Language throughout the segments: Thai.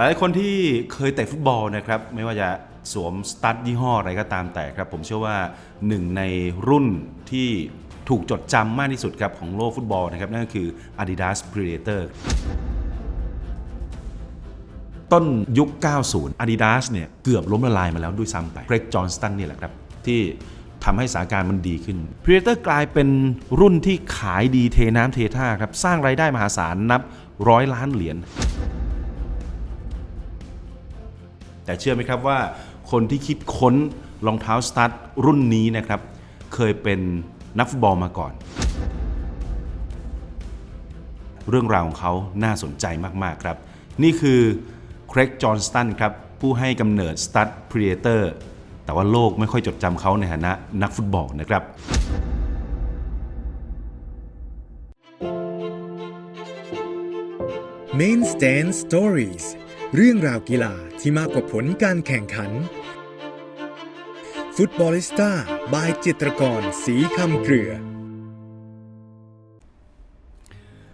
หลายคนที่เคยเตะฟุตบอลนะครับไม่ว่าจะสวมสตั๊ดยี่ห้ออะไรก็ตามแต่ครับ ผมเชื่อว่าหนึ่งในรุ่นที่ถูกจดจำมากที่สุดครับของโลกฟุตบอลนะครับนั่นก็คือ Adidas Predator ต้นยุค 90 Adidas เนี่ยเกือบล้มละลายมาแล้วด้วยซ้ำไปเกรกจอห์นสตันนี่แหละครับ ที่ทำให้สถานการณ์มันดีขึ้น Predator กลายเป็นรุ่นที่ขายดีเทน้ำเทท่าครับ สร้างรายได้มหาศาลนับร้อยล้านเหรียญ แต่เชื่อไหมครับว่าคนที่คิดค้นรองเท้าสตั๊ดรุ่นนี้นะครับ เคยเป็นนักฟุตบอลมาก่อน เรื่องราวของเขาน่าสนใจมาก ๆ ครับ นี่คือเครกจอห์นสตันครับ ผู้ให้กำเนิดสตั๊ดพรีเดเตอร์แต่ว่าโลกไม่ค่อยจดจำเขาในฐานะนักฟุตบอลนะครับ Main Stand Stories เรื่องราวกีฬาที่มากกว่าผลการแข่งขัน ฟุตบอลิสต้าบายจิตรกรสีคำเครือ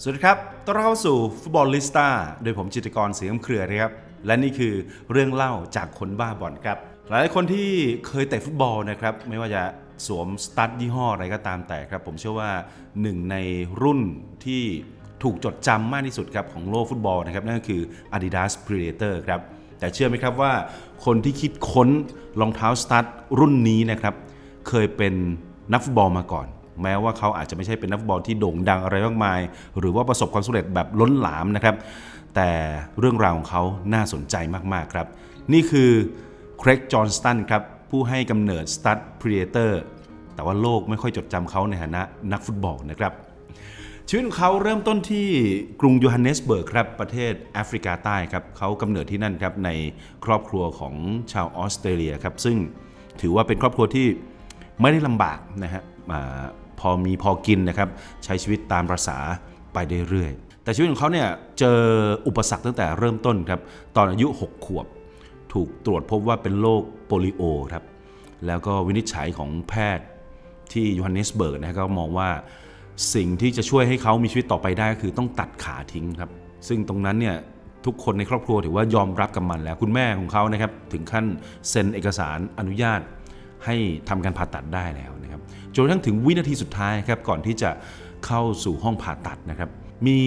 สวัสดีครับ ต้อนรับเข้าสู่ฟุตบอลลิสต้าโดยผมจิตรกรสียงเครือนะครับ และนี่คือเรื่องเล่าจากคนบ้าบอลครับ หลายคนที่เคยเตะฟุตบอลนะครับ ไม่ว่าจะสวมสตั๊ดยี่ห้ออะไรก็ตามแต่ครับ ผมเชื่อว่าหนึ่งในรุ่นที่ ถูกจดจำมากที่สุดครับของโลกฟุตบอลนะครับนั่นก็คือ Adidas Predator ครับแต่เชื่อไหมครับว่าคนที่คิดค้นรองเท้าสตั๊ดรุ่นนี้นะครับเคยเป็นนักฟุตบอลมาก่อน แม้ว่าเขาอาจจะไม่ใช่เป็นนักฟุตบอลที่โด่งดังอะไรมากมาย หรือว่าประสบความสำเร็จแบบล้นหลามนะครับ แต่เรื่องราวของเขาน่าสนใจมาก ๆ ครับ นี่คือเครกจอห์นสตันครับผู้ให้กำเนิดสตั๊ดพรีเดเตอร์แต่ว่าโลกไม่ค่อยจดจำเขาในฐานะนักฟุตบอลนะครับ ชีวิตของเขาเริ่มต้นที่กรุงโยฮันเนสเบิร์กครับประเทศแอฟริกาใต้ครับเขากำเนิดที่นั่นครับในครอบครัวของชาวออสเตรเลียครับซึ่งถือว่าเป็นครอบครัวที่ไม่ได้ลำบากนะฮะพอมีพอกินนะครับใช้ชีวิตตามประษาไปเรื่อยๆแต่ชีวิตของเขาเนี่ยเจออุปสรรคตั้งแต่เริ่มต้นครับตอนอายุ 6 ขวบ ถูกตรวจพบว่าเป็นโรคโปลิโอครับแล้วก็วินิจฉัยของแพทย์ที่โยฮันเนสเบิร์กนะก็มองว่า สิ่งที่จะช่วยให้เขามีชีวิตต่อไปได้ก็คือต้องตัดขาทิ้งครับ ซึ่งตรงนั้นเนี่ยทุกคนในครอบครัวถือว่ายอมรับกับมันแล้วคุณแม่ของเขานะครับถึงขั้นเซ็นเอกสารอนุญาตให้ทำการผ่าตัดได้แล้วนะครับจนกระทั่งถึงวินาทีสุดท้ายครับก่อนที่จะเข้าสู่ห้องผ่าตัดนะครับ มี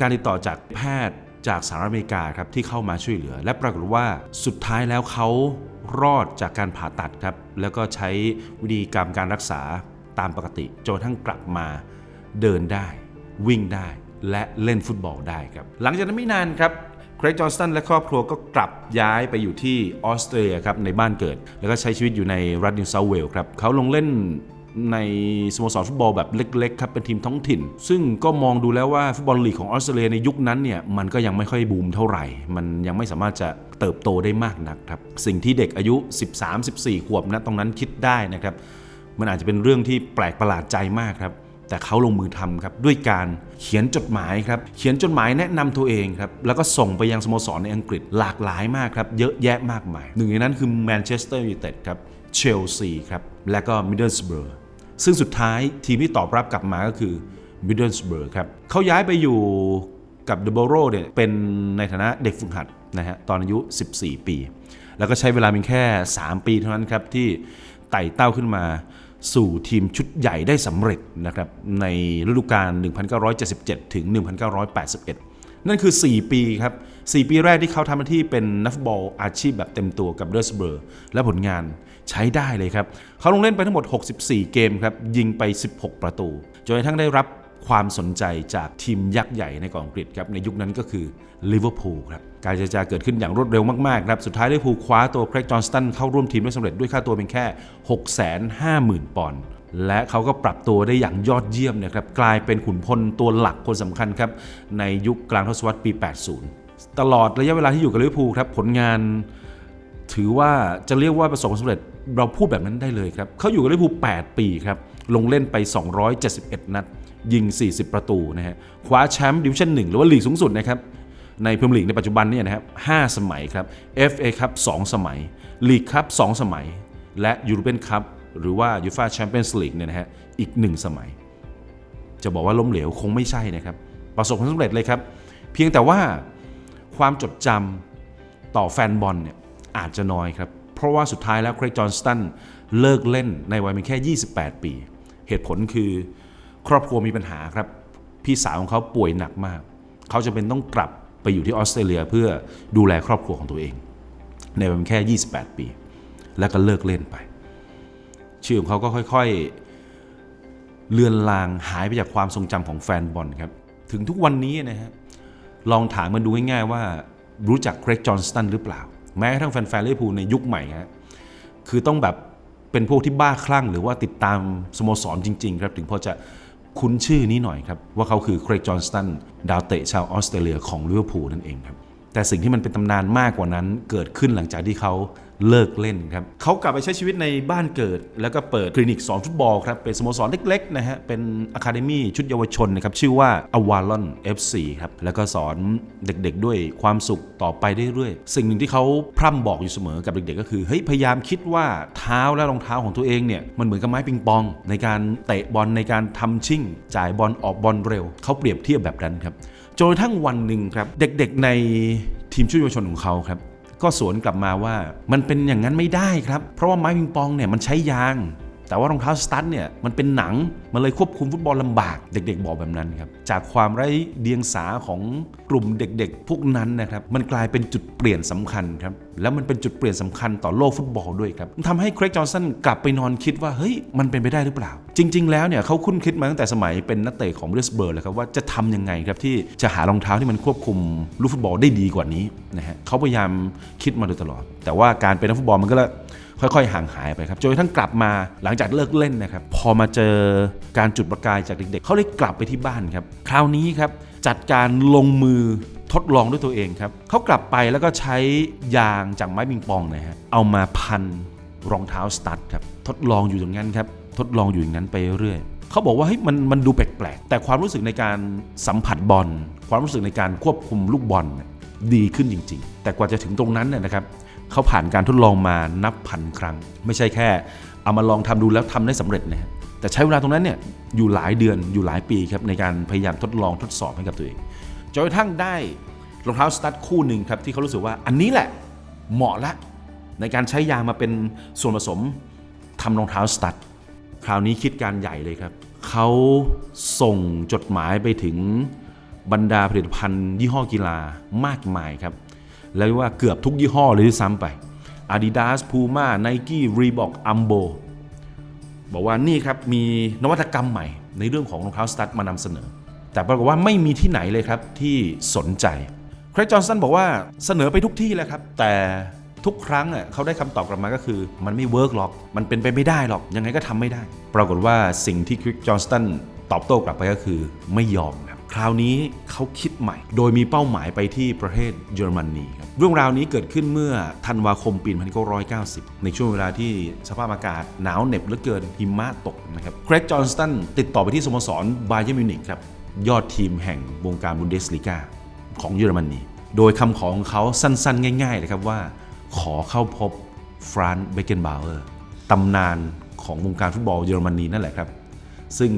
การติดต่อจากแพทย์จากสหรัฐอเมริกาครับที่เข้ามาช่วยเหลือ และปรากฏว่าสุดท้ายแล้วเขารอดจากการผ่าตัดครับแล้วก็ใช้วิธีการการรักษา ตามปกติจนทั่งกลับมาเดินได้ วิ่งได้และเล่นฟุตบอลได้ครับ หลังจากนั้นไม่นานครับเกรกจอห์นสตันและครอบครัวก็กลับย้ายไปอยู่ที่ออสเตรียครับในบ้านเกิด แล้วก็ใช้ชีวิตอยู่ในรัฐนิวเซาท์เวลครับเขาลงเล่นในสโมสรฟุตบอลแบบเล็กๆครับเป็นทีมท้องถิ่น ซึ่งก็มองดูแล้วว่าฟุตบอลลีกของออสเตรเลียในยุคนั้นเนี่ยมันก็ยังไม่ค่อยบูมเท่าไหร่ มันยังไม่สามารถจะเติบโตได้มากนักครับสิ่งที่เด็กอายุ 13-14 ขวบนะตรงนั้นคิดได้นะครับ มันอาจจะเป็นเรื่องที่แปลกประหลาดใจมากครับ แต่เขาลงมือทำครับด้วยการเขียนจดหมายครับ เขียนจดหมายแนะนำตัวเองครับ แล้วก็ส่งไปยังสโมสรในอังกฤษหลากหลายมากครับ เยอะแยะมากมาย หนึ่งในนั้นคือแมนเชสเตอร์ยูไนเต็ดครับ เชลซีครับ และก็มิดเดิลสเบอร์ซึ่งสุดท้ายทีมที่ตอบรับกลับมาก็คือมิดเดิลสเบอร์ครับเขาย้ายไปอยู่กับเดอะโบโรเนี่ยเป็นในฐานะเด็กฝึกหัดนะฮะตอนอายุ 14 ปี แล้วก็ใช้เวลาเพียงแค่ 3 ปีเท่านั้นครับที่ ไต่เต้าขึ้นมาสู่ทีมชุดใหญ่ได้สำเร็จนะครับในฤดูกาล 1977 ถึง 1981 นั่นคือ 4 ปีครับ 4 ปีแรกที่เขาทำหน้าที่เป็นนักฟุตบอลอาชีพแบบเต็มตัวกับเดอร์สเบอร์และผลงานใช้ได้เลยครับ เขาลงเล่นไปทั้งหมด 64 เกมครับ ยิงไป 16 ประตู จนกระทั่งได้รับความสนใจจากทีมยักษ์ใหญ่ในกองอังกฤษครับในยุคนั้นก็คือ ลิเวอร์พูลครับการเจรจาเกิดขึ้นอย่างรวดเร็วมากๆครับสุดท้ายลิเวอร์พูลคว้าตัวเครกจอห์นสตันเข้าร่วมทีมได้สำเร็จด้วยค่าตัวเพียงแค่ 650,000 ปอนด์และเขาก็ปรับตัวได้อย่างยอดเยี่ยมนะครับกลายเป็นขุนพลตัวหลักคนสำคัญครับในยุคกลางทศวรรษปี 80 ตลอดระยะเวลาที่อยู่กับลิเวอร์พูลครับผลงานถือว่าจะเรียกว่าประสบความสำเร็จเราพูดแบบนั้นได้เลยครับเขาอยู่กับลิเวอร์พูล8 ปีครับลงเล่นไป 271 นัด ยิง 40 ประตูนะฮะคว้าแชมป์ดิวิชั่น1หรือว่าลีกสูงสุดนะครับ ในพรีเมียร์ลีกในปัจจุบันเนี่ยนะครับ5สมัยครับ FA ครับ2สมัยลีกครับ2สมัย และยูโรเปียนคัพหรือว่ายูฟ่าแชมเปี้ยนส์ลีกเนี่ยนะฮะอีก1สมัย จะบอกว่าล้มเหลวคงไม่ใช่นะครับ ประสบความสำเร็จเลยครับ เพียงแต่ว่าความจดจำต่อแฟนบอลเนี่ยอาจจะน้อยครับ เพราะว่าสุดท้ายแล้ว เครกจอห์นสตันเลิกเล่นในวัยเพียงแค่ 28 ปี เหตุผลคือครอบครัวมีปัญหาครับ พี่สาวของเขาป่วยหนักมาก เขาจะเป็นต้องกลับ ไปอยู่ที่ออสเตรเลียเพื่อดูแลครอบครัวของตัวเอง ในวัยเพียงแค่ 28 ปี แล้วก็เลิกเล่นไป ชื่อของเขาก็ค่อยๆ เลือนลางหายไปจากความทรงจำของแฟนบอลครับ ถึงทุกวันนี้นะฮะลองถามมันดูง่ายๆว่ารู้จักเกรกจอห์นสตันหรือเปล่า แม้กระทั่งแฟนๆลิเวอร์พูลในยุคใหม่ฮะคือต้องแบบเป็นพวกที่บ้าคลั่ง หรือว่าติดตามสโมสรจริง ๆ ครับ ถึงพอจะ คุ้นชื่อนี้หน่อยครับ ว่าเขาคือเกรกจอห์นสตันดาวเตะชาวออสเตรเลียของลิเวอร์พูลนั่นเองครับแต่สิ่งที่มันเป็นตำนานมากกว่านั้นเกิดขึ้นหลังจากที่เขา เลิกเล่นครับเขากลับไปใช้ชีวิตในบ้านเกิด แล้วก็เปิดคลินิกสอนฟุตบอลครับ เป็นสโมสรเล็กๆนะฮะ เป็นอะคาเดมี่ชุดเยาวชนนะครับ ชื่อว่าอวาลอน FC ครับ แล้วก็สอนเด็กๆ ด้วยความสุขต่อไปเรื่อยๆ สิ่งหนึ่งที่เขาพร่ำบอกอยู่เสมอกับเด็กๆ ก็คือเฮ้ยพยายามคิดว่าเท้าและรองเท้าของตัวเองเนี่ยมันเหมือนกับไม้ปิงปอง ในการเตะบอลในการทำชิ่ง จ่ายบอลออกบอลเร็วเขาเปรียบเทียบแบบนั้นครับจนกระทั่งวันหนึ่งครับเด็กๆในทีมชุดเยาวชนของเขาครับ ก็สวนกลับมาว่า มันเป็นอย่างนั้นไม่ได้ครับ เพราะว่าไม้ปิงปองเนี่ยมันใช้ยาง แต่ว่ารองเท้าสตั๊ดเนี่ยมันเป็นหนัง มันเลยควบคุมฟุตบอลลำบาก เด็ก ๆ บอกแบบนั้นครับ จากความไร้เดียงสาของกลุ่มเด็ก ๆ พวกนั้นนะครับ มันกลายเป็นจุดเปลี่ยนสำคัญครับ แล้วมันเป็นจุดเปลี่ยนสำคัญต่อโลกฟุตบอลด้วยครับทำให้เครกจอห์นสันกลับไปนอนคิดว่า เฮ้ย มันเป็นไปได้หรือเปล่า จริง ๆ แล้วเนี่ยเขาคุ้นคิดมาตั้งแต่สมัยเป็นนักเตะของเบสเบิร์เลยครับว่าจะทำยังไงครับที่จะหารองเท้าที่มันควบคุมลูกฟุตบอลได้ดีกว่านี้นะฮะเขาพยายามคิดมาโดยตลอด แต่ว่าการเป็นนักฟุตบอลมันก็ลค่อย ๆ ห่างหายไปครับจนกระทั่งกลับมาหลังจากเลิกเล่นนะครับ พอมาเจอการจุดประกายจากเด็ก ๆเขาเลยกลับไปที่บ้านครับ คราวนี้ครับจัดการลงมือทดลองด้วยตัวเองครับเขากลับไปแล้วก็ใช้ยางจากไม้ปิงปองนะฮะเอามาพันรองเท้าสตั๊ดครับทดลองอยู่อย่างนั้นครับ ทดลองอยู่อย่างนั้นไปเรื่อยเขาบอกว่าเฮ้ยมันมันดูแปลกๆแต่ความรู้สึกในการสัมผัสบอลความรู้สึกในการควบคุมลูกบอลดีขึ้นจริง ๆ แต่กว่าจะถึงตรงนั้นเนี่ยนะครับเขาผ่านการทดลองมานับพันครั้ง ไม่ใช่แค่เอามาลองทำดูแล้วทำได้สำเร็จนะแต่ใช้เวลาตรงนั้นเนี่ยอยู่หลายเดือนอยู่หลายปีครับในการพยายามทดลองทดสอบให้กับตัวเองจนกระทั่งได้รองเท้าสตั๊ดคู่หนึ่งครับที่เขารู้สึกว่าอันนี้แหละเหมาะละในการใช้ยางมาเป็นส่วนผสมทำรองเท้าสตั๊ด คราวนี้คิดการใหญ่เลยครับ เขาส่งจดหมายไปถึงบรรดาผลิตภัณฑ์ยี่ห้อกีฬามากมายครับ แล้วว่าเกือบทุกยี่ห้อเลยด้วยซ้ำไป Adidas Puma Nike Reebok Ambo บอกว่านี่ครับมีนวัตกรรมใหม่ ในเรื่องของรองเท้าสตั๊ดมานำเสนอ แต่ปรากฏว่าไม่มีที่ไหนเลยครับที่สนใจ ครกจอห์นสันบอกว่าเสนอไปทุกที่แล้วครับ แต่ ทุกครั้งอะเขาได้คำตอบกลับมาก็คือ มันไม่เวิร์กหรอก มันเป็นไปไม่ได้หรอก ยังไงก็ทำไม่ได้ ปรากฏว่าสิ่งที่คริกจอห์นสตันตอบโต้กลับไปก็คือไม่ยอมครับคราวนี้เขาคิดใหม่ โดยมีเป้าหมายไปที่ประเทศเยอรมนีครับเรื่องราวนี้เกิดขึ้นเมื่อธันวาคมปี 1990 ในช่วงเวลาที่สภาพอากาศหนาวเหน็บเหลือเกินหิมะตกนะครับเกรกจอห์นสตันติดต่อไปที่สโมสรบาเยร์มิวนิกครับยอดทีมแห่งวงการบุนเดสลีกาของเยอรมนีโดยคำขอของเขาสั้นๆ ง่ายๆเลยครับว่า ขอเข้าพบฟรานเบเกนบาวเออร์ตำนานของวงการฟุตบอลเยอรมนีนั่นแหละครับ ซึ่ง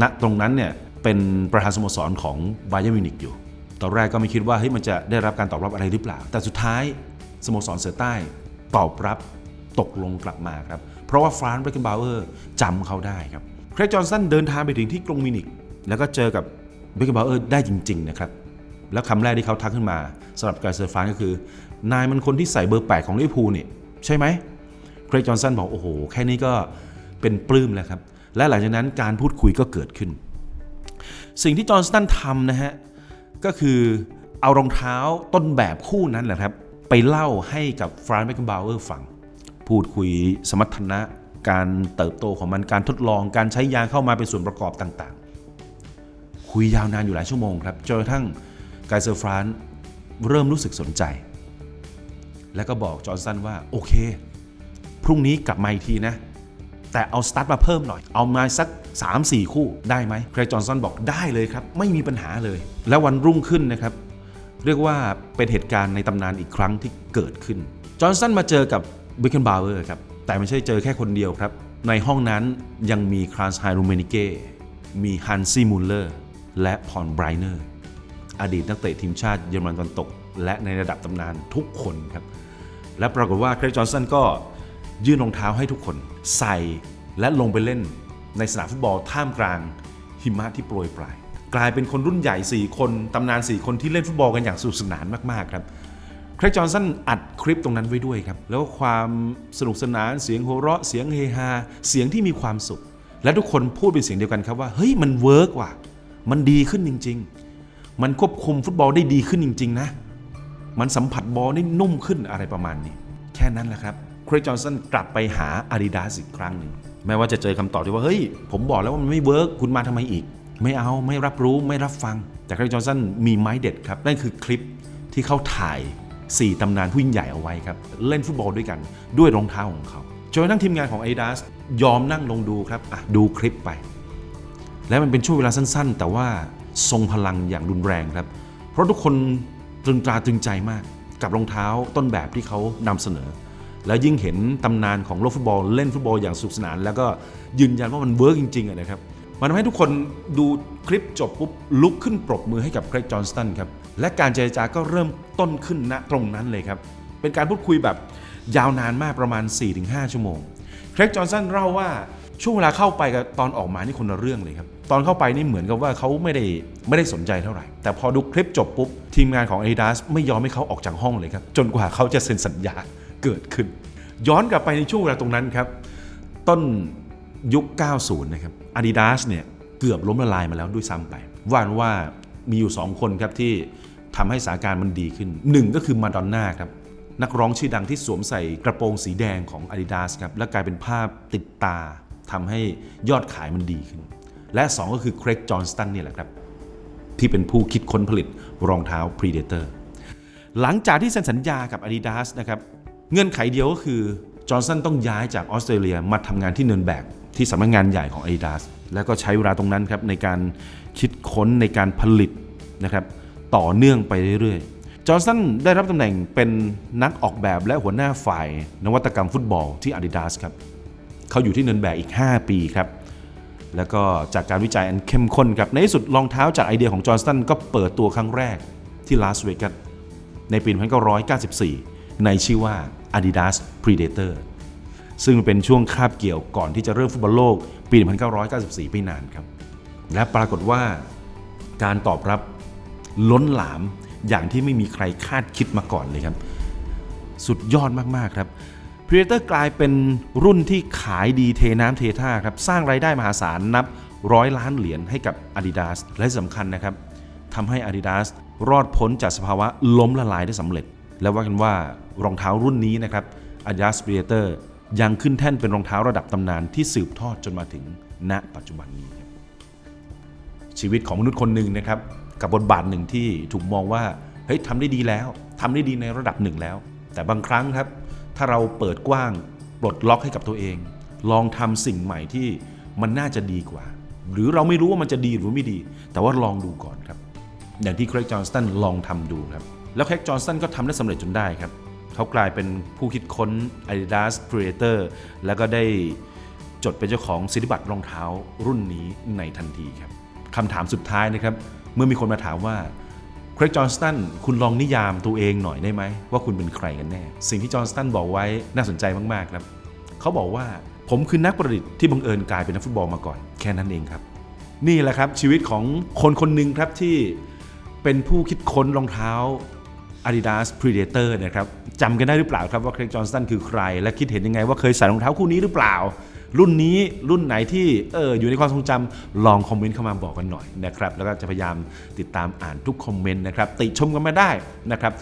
ณตรงนั้นเนี่ยเป็นประธานสโมสรของบาเยอร์มิวนิกอยู่ ตอนแรกก็ไม่คิดว่าเฮ้ยมันจะได้รับการตอบรับอะไรหรือเปล่า แต่สุดท้ายสโมสรเสือใต้ตอบรับตกลงกลับมาครับ เพราะว่าฟรานเบเกนบาวเออร์จำเขาได้ครับ เครกจอห์นสันเดินทางไปถึงที่กรุงมิวนิกแล้วก็เจอกับเบเกนบาวเออร์ได้จริง ๆ นะครับ แล้วคำแรกที่เขาทักขึ้นมาสำหรับกายเซอร์ฟานก็คือ นายมันคนที่ใส่เบอร์ 8 ของลิเวอร์พูลนี่ใช่ไหมเครกจอห์นสันบอกโอ้โห แค่นี้ก็เป็นปลื้มแล้วครับ และหลังจากนั้นการพูดคุยก็เกิดขึ้น สิ่งที่จอห์นสันทำนะฮะ ก็คือเอารองเท้าต้นแบบคู่นั้นแหละครับ ไปเล่าให้กับฟรานซ์แมคบาวเออร์ฟัง พูดคุยสมรรถนะการเติบโตของมันการทดลองการใช้ยางเข้ามาเป็นส่วนประกอบต่างๆ คุยยาวนานอยู่หลายชั่วโมงครับจนกระทั่ง ไกเซอร์ฟรานเริ่มรู้สึกสนใจ แล้วก็บอกจอห์นสันว่า โอเค พรุ่งนี้กลับมาอีกทีนะ แต่เอาสตาร์ทมาเพิ่มหน่อย เอามาสัก 3-4 คู่ได้ไหมเครจอห์นสันบอกได้เลยครับ ไม่มีปัญหาเลย แล้ววันรุ่งขึ้นนะครับ เรียกว่าเป็นเหตุการณ์ในตำนานอีกครั้งที่เกิดขึ้น จอห์นสันมาเจอกับบิคเคนบาวเออร์ครับ แต่ไม่ใช่เจอแค่คนเดียวครับ ในห้องนั้นยังมีครานส์ไฮรูเมนิเก้มีฮันซี่มูลเลอร์และพอนไบรเนอร์ อดีตนักเตะทีมชาติเยอรมันตะวันตก และในระดับตำนานทุกคนครับ และปรากฏว่าเครกจอห์นสันก็ยื่นรองเท้าให้ทุกคนใส่และลงไปเล่นในสนามฟุตบอลท่ามกลางหิมะที่โปรยปลาย กลายเป็นคนรุ่นใหญ่ 4 คนตำนาน 4 คนที่เล่นฟุตบอลกันอย่างสนุกสนานมากๆครับเครกจอห์นสันอัดคลิปตรงนั้นไว้ด้วยครับ แล้วความสนุกสนานเสียงโหเราะเสียงเฮฮาเสียงที่มีความสุข และทุกคนพูดเป็นเสียงเดียวกันครับว่าเฮ้ยมันเวิร์กว่ะมันดีขึ้นจริง ๆ มันควบคุมฟุตบอลได้ดีขึ้นจริง ๆ นะ มันสัมผัสบอลได้นุ่มขึ้นอะไรประมาณนี้ แค่นั้นแหละครับคริสจอห์นสันกลับไปหา Adidas อีกครั้งหนึ่งแม้ว่าจะเจอคำตอบที่ว่า เฮ้ย ผมบอกแล้วว่ามันไม่เวิร์กคุณมาทำไมอีก ไม่เอาไม่รับรู้ไม่รับฟัง แต่คริสจอห์นสันมีไม้เด็ดครับ นั่นคือคลิปที่เขาถ่าย 4ตำนานผู้ยิ่งใหญ่เอาไว้ครับ เล่นฟุตบอลด้วยกันด้วยรองเท้าของเขาจนกระทั่งทีมงานของ Adidas ยอมนั่งลงดูครับอะดูคลิปไป และมันเป็นช่วงเวลาสั้น ๆ แต่ว่า ทรงพลังอย่างรุนแรงครับ เพราะทุกคนตรึงตราตรึงใจมากกับรองเท้าต้นแบบที่เขานำเสนอ แล้วยิ่งเห็นตำนานของโลกฟุตบอลเล่นฟุตบอลอย่างสนุกสนาน แล้วก็ยืนยันว่ามันเวิร์กจริงๆนะครับมันทำให้ทุกคนดูคลิปจบปุ๊บลุกขึ้นปรบมือให้กับเครกจอห์นสตันครับและการเจรจาก็เริ่มต้นขึ้นณตรงนั้นเลยครับเป็นการพูดคุยแบบยาวนานมากประมาณ 4-5 ชั่วโมงเครกจอห์นสันเล่าว่าช่วงเวลาเข้าไปกับตอนออกมานี่คนละเรื่องเลยครับ ตอนเข้าไปนี่เหมือนกับว่าเขาไม่ได้ไม่ได้สนใจเท่าไหร่ แต่พอดูคลิปจบปุ๊บ ทีมงานของ Adidas ไม่ยอมให้เขาออกจากห้องเลยครับ จนกว่าเขาจะเซ็นสัญญาเกิดขึ้น ย้อนกลับไปในช่วงเวลาตรงนั้นครับ ต้นยุค 90 นะครับ Adidas เนี่ยเกือบล้มละลายมาแล้วด้วยซ้ำไป ว่านว่ามีอยู่ 2 คนครับที่ทำให้สถานการณ์มันดีขึ้นหนึ่งก็คือมาดอนน่าครับนักร้องชื่อดังที่สวมใส่กระโปรงสีแดงของ Adidas ครับและกลายเป็นภาพติดตาทำให้ยอดขายมันดีขึ้น และ 2 ก็คือเครกจอห์นสตันนี่แหละครับ ที่เป็นผู้คิดค้นผลิตรองเท้า Predator หลังจากที่เซ็นสัญญากับ Adidas นะครับ เงื่อนไขเดียวก็คือจอห์นสันต้องย้ายจากออสเตรเลียมาทำงานที่เนินแบกที่สำนักงานใหญ่ของ Adidas แล้วก็ใช้เวลาตรงนั้นครับในการคิดค้นในการผลิตนะครับต่อเนื่องไปเรื่อยๆ จอห์นสันได้รับตำแหน่งเป็นนักออกแบบและหัวหน้าฝ่าย นวัตกรรมฟุตบอลที่ Adidas ครับ เขาอยู่ที่เนินแบกอีก 5 ปีครับ แล้วก็จากการวิจัยอันเข้มข้นครับ ในที่สุดรองเท้าจากไอเดียของจอห์นสตันก็เปิดตัวครั้งแรกที่ลาสเวกัสในปี 1994 ในชื่อว่า Adidas Predator ซึ่งเป็นช่วงคาบเกี่ยวก่อนที่จะเริ่มฟุตบอลโลกปี 1994 ไม่นานครับ และปรากฏว่าการตอบรับล้นหลามอย่างที่ไม่มีใครคาดคิดมาก่อนเลยครับ สุดยอดมาก ๆ ครับ Predator กลายเป็นรุ่นที่ขายดีเทน้ำเทท่าครับ สร้างรายได้มหาศาลนับร้อยล้านเหรียญให้กับ Adidas และสำคัญนะครับทำให้ Adidas รอดพ้นจากสภาวะล้มละลายได้สำเร็จ และว่ากันว่ารองเท้ารุ่นนี้นะครับ Adidas Predator ยังขึ้นแท่นเป็นรองเท้าระดับตำนานที่สืบทอดจนมาถึงณปัจจุบันนี้ครับชีวิตของมนุษย์คนหนึ่งนะครับ กับบทบาทหนึ่งที่ถูกมองว่าเฮ้ยทำได้ดีแล้วทำได้ดีในระดับหนึ่งแล้ว แต่บางครั้งครับ ถ้าเราเปิดกว้างปลดล็อกให้กับตัวเอง ลองทำสิ่งใหม่ที่มันน่าจะดีกว่า หรือเราไม่รู้ว่ามันจะดีหรือไม่ดี แต่ว่าลองดูก่อนครับ อย่างที่ครกจอห์นสตันลองทำดูครับแล้วครกจอห์นสตันก็ทำได้สำเร็จจนได้ครับเขากลายเป็นผู้คิดค้น Adidas Predator แล้วก็ได้จดเป็นเจ้าของสิทธิบัตรรองเท้ารุ่นนี้ในทันทีครับคำถามสุดท้ายนะครับ เมื่อมีคนมาถามว่า ครกจอห์นสตันคุณลองนิยามตัวเองหน่อยได้ไหม ว่าคุณเป็นใครกันแน่ สิ่งที่จอห์นสตันบอกไว้น่าสนใจมากๆครับเขาบอกว่าผมคือนักประดิษฐ์ที่บังเอิญกลายเป็นนักฟุตบอลมาก่อน แค่นั้นเองครับ นี่แหละครับชีวิตของคนคนหนึ่งครับที่เป็นผู้คิดค้นรองเท้า Adidas Predator นะครับจำกันได้หรือเปล่าครับว่าเครกจอห์นสตันคือใคร และคิดเห็นยังไงว่าเคยใส่รองเท้าคู่นี้หรือเปล่า รุ่นนี้รุ่นไหนที่เอออยู่ในความทรงจำลองคอมเมนต์เข้ามาบอกกันหน่อยนะครับแล้วก็จะพยายามติดตามอ่านทุกคอมเมนต์นะครับติชมกันมาได้นะครับ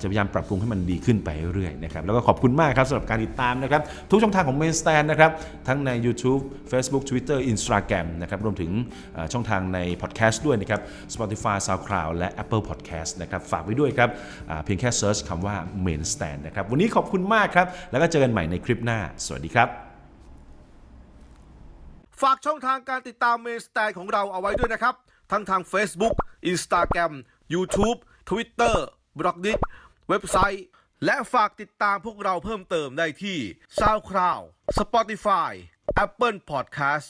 จะพยายามปรับปรุงให้มันดีขึ้นไปเรื่อยๆนะครับแล้วก็ขอบคุณมากครับสำหรับการติดตามนะครับทุกช่องทางของ Main Stand นะครับทั้งใน YouTube Facebook Twitter Instagram นะครับรวมถึงช่องทางใน Podcast ด้วยนะครับ Spotify SoundCloud และ Apple Podcast นะครับฝากไว้ด้วยครับเพียงแค่เซิร์ชคำว่า Main Stand นะครับวันนี้ขอบคุณมากครับ แล้วก็เจอกันใหม่ในคลิปหน้า สวัสดีครับ ฝากช่องทางการติดตามเมนสไตล์ของเราเอาไว้ด้วยนะครับ ทั้งทาง Facebook Instagram YouTube Twitter b l o g d i t เว็บไซต์ และฝากติดตามพวกเราเพิ่มเติมได้ที่ SoundCloud Spotify Apple Podcast